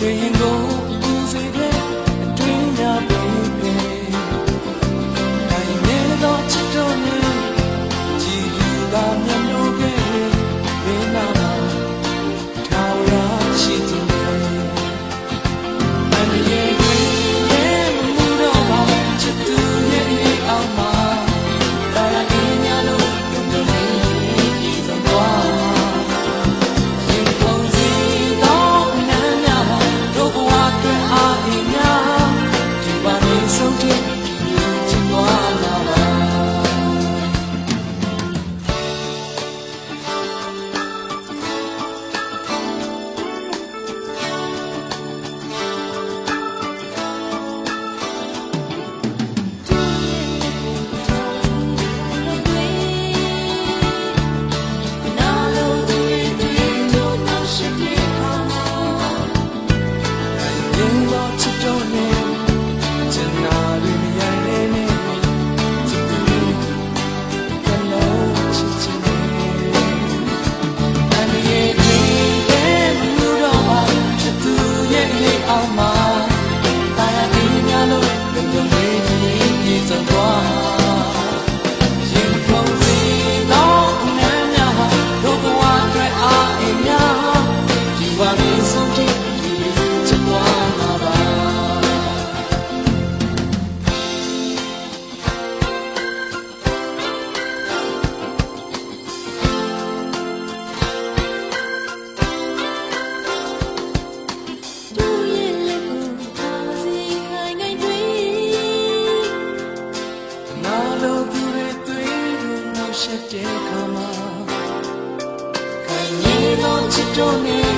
Chuyện. alma. လိုသူတွေတွေ့လို့ရှက်တဲ့ခါမှာခံရတော့ချစ်တော့နေ